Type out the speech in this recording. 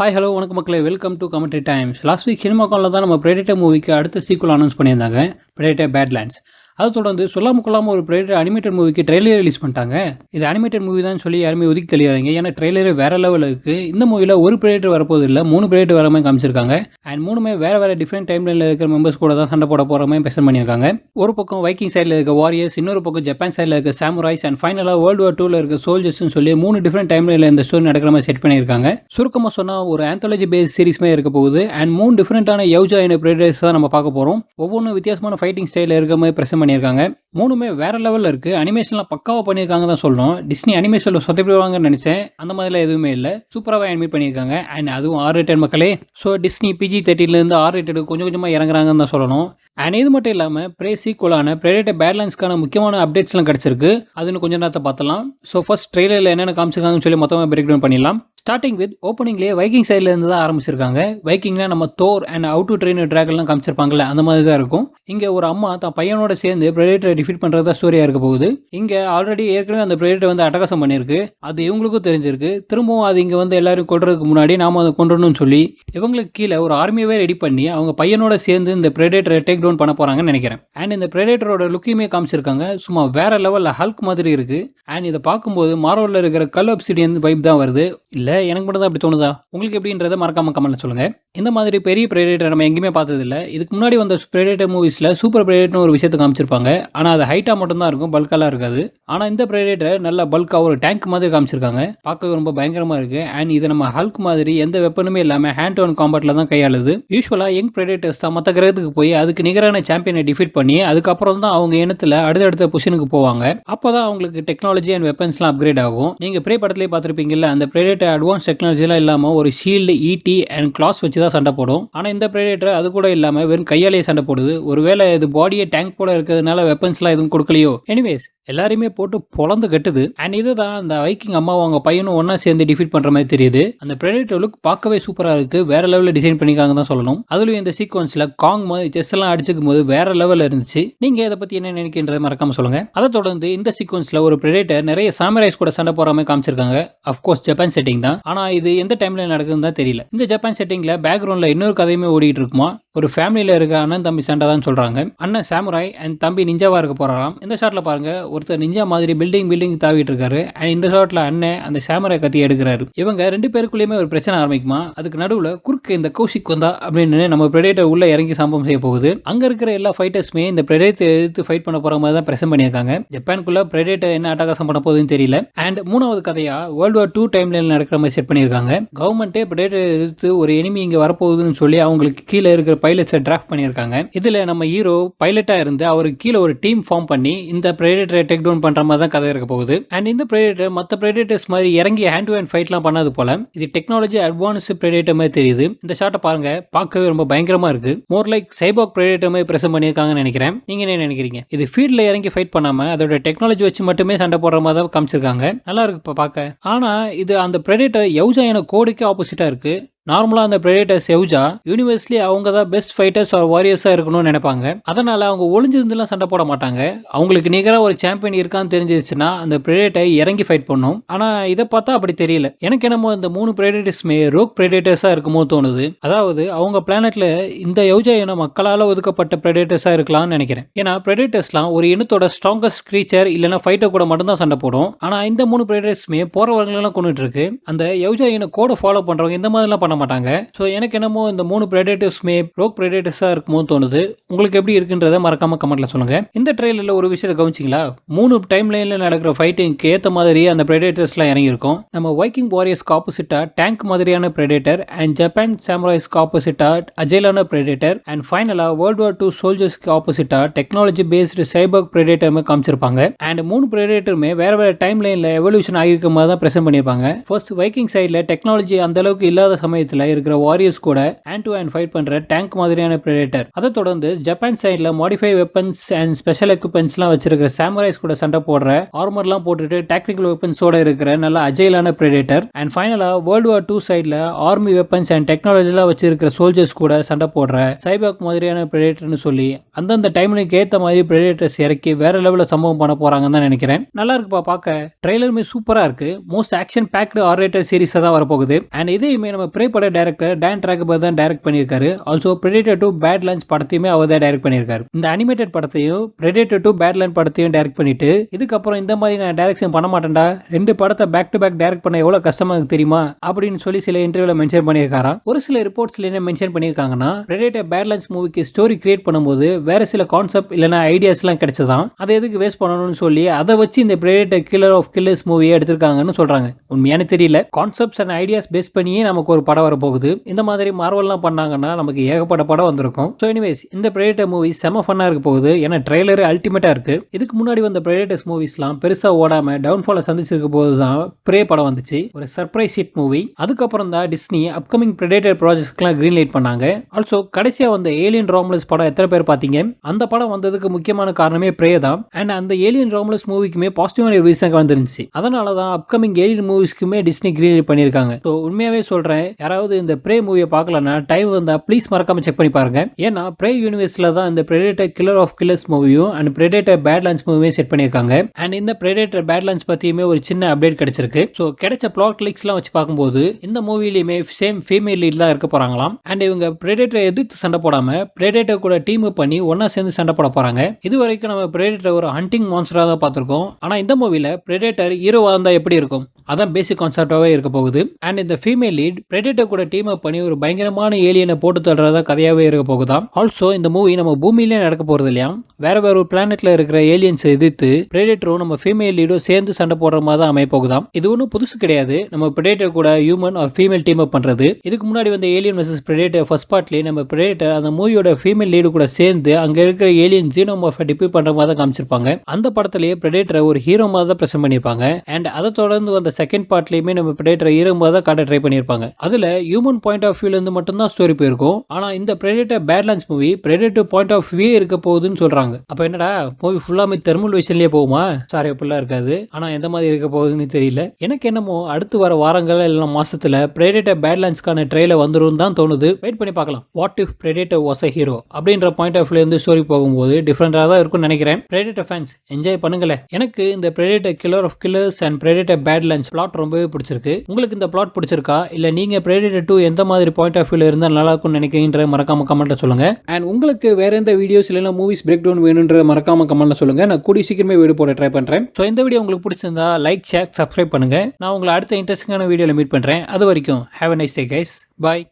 Hi hello வணக்கம் மக்களே. Welcome to commentary times last week cinema காலில் தான் நம்ம பிரெடிட்டர் மூவிக்கு அடுத்த சீக்குவல் அனௌன்ஸ் பண்ணியிருந்தாங்க. பிரெடிட்டர் பேட்லேண்ட்ஸ் அதை தொடர்ந்து சொல்லாம கொள்ளாமல் ஒரு பிரெடிட்டர் அனிமேட்டட் மூவிக்கு ட்ரெய்லர் ரிலீஸ் பண்ணிட்டாங்க. இது அனிமேட்டட் மூவி தான் சொல்லி யாருமே ஒதுக்கி தெரியாதீங்க ஏன்னா ட்ரெய்லரே வேற லெவலில் இருக்குது இந்த மூவியில் ஒரு பிரெடிட்டர் வரப்போது இல்லை மூணு பிரெடிட்டர் வர மாதிரி காமிச்சிருக்காங்க. அண்ட் மூணுமே வேற வேற டிஃப்ரெண்ட் டைம்லைனில் இருக்கிற மெம்பர்ஸ் கூட தான் சண்டை போட போகிற மாதிரி ப்ரெசென்ட் பண்ணியிருக்காங்க. ஒரு பக்கம் வைக்கிங் சைடில் இருக்க வாரியர்ஸ் இன்னொரு பக்கம் ஜப்பான் சைடில் இருக்க சாமுராய்ஸ் அண்ட் ஃபைனலாக வேர்ல்டு வார் டூவில் இருக்க சோல்ஜர்ஸ்னு சொல்லி மூணு டிஃப்ரெண்ட் டைம்லைனில் இந்த ஸ்டோரி நடக்கிற மாதிரி செட் பண்ணியிருக்காங்க. சுருக்கமாக சொன்னால் ஒரு ஆந்தாலஜி பேஸ் சீரிஸ்மே இருக்க போகுது. அண்ட் மூணு டிஃப்ரெண்ட்டான யௌஜா என பிரெடிட்டர்ஸ் தான் நம்ம பார்க்க போகிறோம் ஒவ்வொன்றும் வித்தியாசமான ஃபைட்டிங் ஸ்டைலில் இருக்கிற மாதிரி ப்ரெசென்ட் பண்ணியிருக்காங்க. மூணுமே வேற லெவலில் இருக்குது அனிமேஷன்லாம் பக்காவாக பண்ணியிருக்காங்க தான் சொல்லணும். டிஸ்னி அனிமேஷனில் சொதப்பிடுவாங்கன்னு நினச்சேன். அந்த மாதிரிலாம் எதுவுமே இல்லை. சூப்பராகவே அனிமேட் பண்ணியிருக்காங்க. அண்ட் அதுவும் ஆர் ரேட்டட் மக்களே ஸோ டிஸ்னி பிஜி தேர்ட்டின்லேருந்து ஆர் ரேட்டடு கொஞ்சம் கொஞ்சமாக இறங்குறாங்கன்னு தான் சொல்லணும். அண்ட் இது மட்டும் இல்லாமல் ப்ரே சீக்குவலான பிரெடேட்டர் பேட்லைன்ஸ்க்கான முக்கியமான அப்டேட்ஸ்லாம் கிடச்சிருக்கு. அதுன்னு கொஞ்சம் நேரத்தை பார்த்தலாம் ஸோ ஃபர்ஸ்ட் ட்ரெயிலரில் என்னென்ன காமிச்சிருக்காங்கன்னு சொல்லி மொத்தமாக பிரேக் டவுன் பண்ணிடலாம். ஸ்டார்டிங் வித் ஓப்பனிங்லேயே வைக்கிங் சைட்லேருந்து தான் ஆரம்பிச்சிருக்காங்க. வைக்கிங்னா நம்ம Thor and how to train ட்ராகன்லாம் காமிச்சிருப்பாங்கல்ல அந்த மாதிரி தான் இருக்கும். இங்கே ஒரு அம்மா தான் பையனோட சேர்ந்து ப்ரெடேட்டரை டிஃபீட் பண்ணுறது தான் ஸ்டோரியாக இருக்க போகுது. இங்கே ஆல்ரெடி ஏற்கனவே அந்த பிரெடேட்டர் வந்து அட்டகாசம் பண்ணியிருக்கு. அது இவங்களுக்கும் தெரிஞ்சிருக்கு. திரும்பவும் அது இங்கே வந்து எல்லாரும் கொள்றதுக்கு முன்னாடி நாம் அதை கொண்டுடணும்னு சொல்லி இவங்களுக்கு கீழே ஒரு ஆர்மியவே ரெடி பண்ணி அவங்க பையனோட சேர்ந்து இந்த ப்ரெடேட்டரை டேக் டவுன் பண்ண போகிறாங்கன்னு நினைக்கிறேன். அண்ட் இந்த ப்ரெடேட்டரோட லுக்கையுமே காமிச்சிருக்காங்க. சும்மா வேற லெவலில் ஹல்க் மாதிரி இருக்குது அண்ட் இதை பார்க்கும்போது மாரோவில் இருக்கிற கல் அப்சிடியன் வைப் தான் வருது. இல்லை எனக்கு மட்டும் தான் அப்படி தோணுதா? உங்களுக்கு எப்படின்றத மறக்காம கமெண்ட்ல சொல்லுங்க. இந்த மாதிரி பெரிய பிரெடேட்டர் நம்ம எங்கேயுமே பார்த்தது இல்லை இதுக்கு முன்னாடி வந்த பிரெடேட்டர் மூவிஸில் சூப்பர் பிரெடேட்டர்னு ஒரு விஷயத்தை காமிச்சிருப்பாங்க. ஆனால் அது ஹைட்டாக மட்டும்தான் இருக்கும் பல்காலாம் இருக்காது. ஆனால் இந்த பிரெடேட்டர் நல்ல பல்காக ஒரு டேங்க் மாதிரி காமிச்சிருக்காங்க. பார்க்கவே ரொம்ப பயங்கரமாக இருக்குது அண்ட் இது நம்ம ஹல்க் மாதிரி எந்த வெப்பனுமே இல்லாமல் ஹேண்ட் டு ஹேண்ட் தான் கையாளுது. யூஸ்வலாக யங் பிரெடேட்டர்ஸ் தான் மற்ற கிரகத்துக்கு போய் அதுக்கு நிகரான சாம்பியனை டிஃபீட் பண்ணி அதுக்கப்புறம் தான் அவங்க இனத்தில் அடுத்தடுத்த பொசிஷனுக்கு போவாங்க. அப்போ தான் அவங்களுக்கு டெக்னாலஜி அண்ட் வெப்பன்ஸ்லாம் அப்கிரேட் ஆகும். நீங்கள் பிரே படத்துலேயே பார்த்துருப்பீங்கல்ல அந்த பிரெடேட்டர் அட்வான்ஸ் டெக்னாலஜிலாம் இல்லாமல் ஒரு ஷீல்டு ஈட்டி அண்ட் கிளாஸ் வச்சு தான் சண்டை போடும். ஆனால் இந்த பிரெடேட்டர் அது கூட இல்லாமல் வெறும் கையாலேயே சண்டை போடுது. ஒருவேளை இது பாடியை டேங்க் போல இருக்கிறதுனால வெப்பன்ஸ்லாம் எதுவும் கொடுக்கலையோ? எனிவேஸ் எல்லாரையுமே போட்டு பொழந்து கட்டுது. அண்ட் இதுதான் அந்த வைக்கிங் அம்மாவும் அவங்க பையனும் ஒன்றா சேர்ந்து டிஃபீட் பண்ணுற மாதிரி தெரியுது. அந்த பிரெடேட்டர் லுக் பார்க்கவே சூப்பராக இருக்குது வேற லெவலில் டிசைன் பண்ணிக்காங்க தான் சொல்லணும். அதுலயும் இந்த சீக்வன்ஸில் காங் மாதிரி செஸ் எல்லாம் அடிச்சுக்கும் போது வேற லெவலில் இருந்துச்சு. நீங்கள் இதை பற்றி என்ன நினைக்கின்றதை மறக்காம சொல்லுங்க. அதை தொடர்ந்து இந்த சீக்வன்ஸில் ஒரு பிரெடேட்டர் நிறைய சாமரைஸ் கூட சண்டை போகிற மாதிரி காமிச்சிருக்காங்க. அஃப்கோர்ஸ் ஜப்பான் செட்டிங் தான். ஆனால் இது எந்த டைமில் நடக்குதுன்னு தான் தெரியல. இந்த ஜப்பான் செட்டிங்கில் பேக்ரவுண்டில் இன்னொரு கதையுமே ஓடிட்டு இருக்குமா? ஒரு ஃபேமிலியில் இருக்க அண்ணன் தம்பி சண்டை தான் சொல்கிறாங்க அண்ணன் சாமுராய் அண்ட் தம்பி நிஞ்சாவாக இருக்க போகிறாராம் இந்த ஷாட்டில் பாருங்க ஒருத்தர் நிஞ்சா மாதிரி பில்டிங் பில்டிங் தாவிட்டு இருக்காரு. அண்ட் இந்த ஷாட்டில் அண்ணன் அந்த சாமுராய் கத்தி எடுக்கிறாரு. இவங்க ரெண்டு பேருக்குள்ளேயுமே ஒரு பிரச்சனை ஆரம்பிக்குமா? அதுக்கு நடுவில் குறுக்கு இந்த கௌஷிக் வந்தா அப்படின்னு நம்ம பிரெடேட்டர் உள்ளே இறங்கி சம்பவம் செய்ய போகுது. அங்கே இருக்கிற எல்லா ஃபைட்டர்ஸுமே இந்த ப்ரெடேட்டை எதிர்த்து ஃபைட் பண்ண போகிற மாதிரி தான் பிரசன் பண்ணியிருக்காங்க. ஜப்பானுக்குள்ளே ப்ரெடேட்டர் என்ன அட்டகாசம் பண்ண போகுதுன்னு தெரியல. அண்ட் மூணாவது கதையாக வேர்ல்டு வார் டூ டைம்ல நடக்கிற மாதிரி செட் பண்ணியிருக்காங்க. கவர்மெண்ட்டே பிரெடேட்டர் எதிர்த்து ஒரு எனிமி இங்கே வரப்போகுதுன்னு சொல்லி அவங்களுக்கு கீழே இருக்கிற பைலட்ஸை டிராஃப்ட் பண்ணியிருக்காங்க. இதில் நம்ம ஹீரோ பைலட்டாக இருந்து அவருக்கு கீழே ஒரு டீம் ஃபார்ம் பண்ணி இந்த ப்ரைடேட்டரை டேக் டவுன் பண்ணுற மாதிரி தான் கதை இருக்க போகுது. அண்ட் இந்த பிரெடேட்டர் மற்ற பிரெடேட்டர்ஸ் மாதிரி இறங்கி ஹேண்ட் டு ஹேண்ட் ஃபைட்லாம் பண்ணாது போல இது டெக்னாலஜி அட்வான்ஸ் பிரெடேட்டர் மாதிரி தெரியுது. இந்த ஷாட்டை பாருங்க பார்க்கவே ரொம்ப பயங்கரமாக இருக்கு. மோர் லைக் சைபாக் பிரெடேட்டர் மாதிரி பிரசன்ட் பண்ணியிருக்காங்கன்னு நினைக்கிறேன். நீங்கள் என்ன நினைக்கிறீங்க? இது ஃபீல்டில் இறங்கி ஃபைட் பண்ணாமல் அதோட டெக்னாலஜி வச்சு மட்டுமே சண்டை போடுற மாதிரி தான் காமிச்சிருக்காங்க. நல்லா இருக்கு இப்போ பார்க்க. ஆனால் இது அந்த ப்ரெடேட்டர் யௌஜா என கோடுக்கு ஆப்போசிட்டாக இருக்குது நார்மலாக அந்த பிரெடேட்டர்ஸ் செவ்ஜா யூனிவர்ஸ்லி அவங்க தான் பெஸ்ட் ஃபைட்டர்ஸ் ஆர் வாரியர்ஸாக இருக்கணும்னு நினைப்பாங்க. அதனால் அவங்க ஒளிஞ்சிருந்துலாம் சண்டை போட மாட்டாங்க. அவங்களுக்கு நிகராக ஒரு சாம்பியன் இருக்கான்னு தெரிஞ்சிருச்சுன்னா அந்த பிரெடேட்டை இறங்கி ஃபைட் பண்ணும். ஆனால் இதை பார்த்தா அப்படி தெரியல. எனக்கு என்னமோ இந்த மூணு பிரெடேட்டர்ஸுமே ரோக் பிரெடேட்டர்ஸாக இருக்குமோ தோணுது. அதாவது அவங்க பிளானெட்டில் இந்த யௌஜா இன மக்களால் ஒதுக்கப்பட்ட பிரெடேட்டர்ஸாக இருக்கலாம்னு நினைக்கிறேன். ஏன்னா பிரெடேட்டர்ஸ்லாம் ஒரு இனத்தோட ஸ்ட்ராங்கஸ்ட் க்ரீச்சர் இல்லைன்னா ஃபைட்டர் கூட மட்டும்தான் சண்டை போடும். ஆனால் இந்த மூணு பிரெடேட்டர்ஸுமே போகிறவர்களெல்லாம் கொண்டுட்டு இருக்கு. அந்த யௌஜா இன கோடை ஃபாலோ பண்ணுறவங்க இந்த மாதிரிலாம் பண்ண மாட்டாங்க. ஸோ எனக்கு என்னமோ இந்த மூணு ப்ரெடேட்டிவ்ஸ்மே ரோக் ப்ரெடேட்டிவ்ஸாக இருக்குமோ தோணுது. உங்களுக்கு எப்படி இருக்குன்றத மறக்காம கமெண்ட்ல சொல்லுங்க. இந்த ட்ரெயிலில் ஒரு விஷயத்தை கவனிச்சிங்களா? மூணு டைம் லைனில் நடக்கிற ஃபைட்டிங்க்கு ஏற்ற மாதிரி அந்த ப்ரெடேட்டர்ஸ்லாம் இறங்கியிருக்கும். நம்ம வைக்கிங் வாரியர்ஸ்க்கு ஆப்போசிட்டா டேங்க் மாதிரியான ப்ரெடேட்டர் அண்ட் ஜப்பான் சாம்ராய்ஸ்க்கு ஆப்போசிட்டா அஜைலான ப்ரெடேட்டர் அண்ட் ஃபைனலாக வேர்ல்டு வார் டூ சோல்ஜர்ஸ்க்கு ஆப்போசிட்டா டெக்னாலஜி பேஸ்டு சைபர்க் ப்ரெடேட்டருமே காமிச்சிருப்பாங்க. அண்ட் மூணு ப்ரெடேட்டருமே வேற வேற டைம் லைனில் எவல்யூஷன் ஆகியிருக்க மாதிரி தான் ப்ரெசென்ட் பண்ணியிருப்பாங்க. ஃபர்ஸ்ட் வைக்கிங் சைடில் டெக்னாலஜி அந்த அளவுக்கு இல்லாத சமயத்தில் இருக்கிற வாரியர்ஸ் கூட ஹேண்ட் டு ஹேண்ட் ஃபைட் பண்ற டேங்க் மாதிரியான பிரெடேட்டர் அதை தொடர்ந்து ஜப்பான் சைடில் மாடிஃபை வெப்பன்ஸ் அண்ட் ஸ்பெஷல் எக்யூப்மெண்ட்ஸ்லாம் வச்சிருக்கிற சாமுரைஸ் கூட சண்டை போடுற ஆர்மர்லாம் போட்டுட்டு டெக்னிக்கல் வெப்பன்ஸோட இருக்கிற நல்ல அஜயலான பிரெடேட்டர் அண்ட் ஃபைனலாக வேர்ல்டு வார் டூ சைடில் ஆர்மி வெப்பன்ஸ் அண்ட் டெக்னாலஜிலாம் வச்சிருக்கிற சோல்ஜர்ஸ் கூட சண்டை போடுற சைபாக் மாதிரியான பிரெடேட்டர்னு சொல்லி அந்தந்த டைமுக்கு ஏற்ற மாதிரி பிரெடேட்டர்ஸ் இறக்கி வேற லெவலில் சம்பவம் பண்ண போறாங்கன்னு தான் நினைக்கிறேன். நல்லா இருக்குப்பா பார்க்க ட்ரெய்லருமே சூப்பராக இருக்கு. Most action packed R rated சீரிஸாக தான் வரப்போகுது. அண்ட் இதையுமே நம்ம ப்ரே பட டேரக்டர் டேன் ட்ராக்கபர் தான் டைரக்ட் பண்ணியிருக்காரு. ஆல்சோ பிரெடேட்டர் டு லன்ச் படத்தையுமே அவர் தான் டைரக்ட் பண்ணியிருக்காரு. இந்த அனிமேட்டட் படத்தையும் பிரெடேட்டர் டு பேட்லேண்ட் படத்தையும் டைரக்ட் பண்ணிட்டு இதுக்கப்புறம் இந்த மாதிரி நான் டைரக்ஷன் பண்ண மாட்டேன்டா. ரெண்டு படத்தை பேக் டு பேக் டைரக்ட் பண்ண எவ்வளோ கஷ்டமாக தெரியுமா? அப்படின்னு சொல்லி சில இன்டர்வியூல மென்ஷன் பண்ணியிருக்காராம். ஒரு சில ரிப்போர்ட்ஸ்ல என்ன மென்ஷன் பண்ணியிருக்காங்கன்னா பிரெடேட்டர் லன்ச் மூவிக்கு ஸ்டோரி கிரியேட் பண்ணும்போது வேற சில கான்செப்ட் இல்லைனா ஐடியாஸ்லாம் எல்லாம் கிடைச்சதான் அதை எதுக்கு வேஸ்ட் பண்ணணும்னு சொல்லி அதை வச்சு இந்த பிரெடேட்டர் கில்லர் ஆஃப் கில்லர்ஸ் மூவியை எடுத்திருக்காங்கன்னு சொல்றாங்க. உண்மையான தெரியல. கான்செப்ட்ஸ் அண்ட் ஐடியாஸ் பேஸ் பண்ணியே நமக்கு ஒரு படம் வரப்போகுது. இந்த மாதிரி மார்வல்லாம் பண்ணாங்கன்னா நமக்கு ஏகப்பட்ட படம் வந்திருக்கும். ஸோ எனிவேஸ் இந்த பிரெடேட்டர் மூவி செம ஃபன்னாக இருக்க போகுது. ஏன்னா ட்ரெய்லர் அல்டிமேட்டாக இருக்குது இதுக்கு முன்னாடி வந்த பிரெடேட்டர்ஸ் மூவிஸ்லாம் பெருசாக ஓடாம டவுன்ஃபாலை சந்திச்சிருக்க போது தான் ப்ரே படம் வந்துச்சு. ஒரு சர்ப்ரைஸ் ஹிட் மூவி அதுக்கப்புறம் தான் டிஸ்னி அப்கமிங் ப்ரெடேட்டர் ப்ராஜெக்ட்ஸ்க்குலாம் க்ரீன் லைட் பண்ணாங்க. ஆல்சோ கடைசியாக வந்த ஏலியன் ராம்லஸ் படம் எத்தனை பேர் பார்த்தீங்க அந்த படம் வந்ததுக்கு முக்கியமான காரணமே ப்ரே தான். அண்ட் அந்த ஏலியன் ராம்லஸ் மூவிக்குமே பாசிட்டிவான ரிவ்யூஸ் தான் வந்துருந்துச்சு அதனால தான் அப்கமிங் ஏலியன் மூவிஸ்க்குமே டிஸ்னி க்ரீன் லைட் பண்ணியிருக்காங்க. ஸோ உண்மையாகவே சொல்கிறேன் யாராவது இந்த ப்ரே மூவியை பார்க்கலன்னா டைம் வந்தால் ப்ளீஸ் மறக்காமல் செக் பண்ணி பாருங்க. ஏன்னா ப்ரே யூனிவர்ஸில் தான் இந்த ப்ரெடேட்டர் கில்லர் ஆஃப் கில்லர்ஸ் மூவியும் அண்ட் ப்ரெடேட்டர் பேட்லான்ஸ் மூவியும் செட் பண்ணியிருக்காங்க. அண்ட் இந்த ப்ரெடேட்டர் பேட்லான்ஸ் பற்றியுமே ஒரு சின்ன அப்டேட் கிடைச்சிருக்கு. ஸோ கிடைச்ச ப்ளாட் கிளிக்ஸ்லாம் வச்சு பார்க்கும்போது இந்த மூவிலையுமே சேம் ஃபீமேல் லீட் தான் இருக்க போகிறாங்களாம் அண்ட் இவங்க ப்ரெடேட்டரை எதிர்த்து சண்டை போடாமல் ப்ரெடேட்டர் கூட டீம் பண்ணி ஒன்றா சேர்ந்து சண்டை போட போகிறாங்க இது வரைக்கும் நம்ம ப்ரெடேட்டர் ஒரு ஹண்டிங் மான்ஸ்டராக தான் பார்த்துருக்கோம். ஆனால் இந்த மூவியில் ப்ரெடேட்டர் ஹீரோவாக இருந்தால் எப்படி இருக்கும்? அதான் பேசிக் கான்செப்டாகவே இருக்க போகுது. அண்ட் இந்த ஃபீமேல் லீட் பிரெடேட்டர் கூட டீம் அப் பண்ணி ஒரு பயங்கரமான ஏலியனை போட்டு தள்ளுறதா கதையாகவே இருக்க போகுதான் ஆல்சோ இந்த மூவி நம்ம பூமியிலே நடக்க போகிறது இல்லையா? வேற வேற ஒரு பிளானெட்ல இருக்கிற ஏலியன்ஸ் எதிர்த்து பிரெடேட்டரும் நம்ம ஃபீமேல் லீடும் சேர்ந்து சண்டை போடுற மாதிரி தான் அமைய இது ஒன்றும் புதுசு கிடையாது. நம்ம பிரெடேட்டர் கூட human or female team up பண்ணுறது இதுக்கு முன்னாடி வந்து ஏலியன் வர்சஸ் பிரெடேட்டர் ஃபர்ஸ்ட் பார்ட்லேயே நம்ம பிரெடேட்டர் அந்த மூவியோட ஃபீமேல் லீடு கூட சேர்ந்து அங்கே இருக்கிற ஏலியன் ஜீனோமாஃபை டிபி பண்ணுற மாதிரி தான் காமிச்சிருப்பாங்க. அந்த படத்திலேயே பிரெடேட்டரை ஒரு ஹீரோ மாதிரி தான் பிரசன்ட் பண்ணியிருப்பாங்க. அண்ட் அதை தொடர்ந்து வந்த செகண்ட் பார்ட்லயுமே நம்ம பிரெடேட்டர் இருக்கும்போது தான் காட்ட ட்ரை பண்ணியிருப்பாங்க. அதுல ஹியூமன் பாயிண்ட் ஆஃப் வியூல இருந்து மட்டும்தான் ஸ்டோரி போயிருக்கும். ஆனா இந்த predator Badlands movie predator point of view இருக்க போகுதுன்னு சொல்றாங்க. அப்ப என்னடா மூவி ஃபுல்லாமே தெர்மல் விஷன்லயே போகுமா? சாரி அப்படிலாம் இருக்காது. ஆனா எந்த மாதிரி இருக்க போகுதுன்னு தெரியல. எனக்கு என்னமோ அடுத்து வர வாரங்கள் இல்லைன்னா மாசத்துல பிரெடேட்டர் பேட்லாண்ட்ஸ்க்கான ட்ரெயில வந்துடும் தான் தோணுது. வெயிட் பண்ணி பார்க்கலாம். What if predator was a hero அப்படின்ற பாயிண்ட் ஆஃப் வியூல இருந்து ஸ்டோரி போகும்போது டிஃப்ரெண்ட்டாக தான் இருக்கும்னு நினைக்கிறேன். பிரெடேட்டர் ஃபேன்ஸ் என்ஜாய் பண்ணுங்களேன். எனக்கு இந்த predator killer of killers and predator Badlands plot ரொம்பவே பிடிச்சிருக்கு. உங்களுக்கு இந்த பிளாட் பிடிச்சிருக்கா? இல்ல நீங்க பிரெடேட்டர் டூ எந்த மாதிரி பாயிண்ட் ஆஃப் வியூல இருந்தால் நல்லா இருக்கும்னு நினைக்கிறீன்ற மறக்காம கமெண்ட்ல சொல்லுங்க. அண்ட் உங்களுக்கு வேற எந்த வீடியோஸ் இல்லைனா மூவிஸ் பிரேக் டவுன் வேணுன்றத மறக்காம கமெண்ட்ல சொல்லுங்க. நான் கூடி சீக்கிரமே வீடியோ போட ட்ரை பண்றேன். ஸோ இந்த வீடியோ உங்களுக்கு பிடிச்சிருந்தா லைக் ஷேர் சப்ஸ்கிரைப் பண்ணுங்க. நான் உங்களை அடுத்த இன்ட்ரெஸ்டிங்கான வீடியோவில் மீட் பண்றேன். அது வரைக்கும் have a nice day guys bye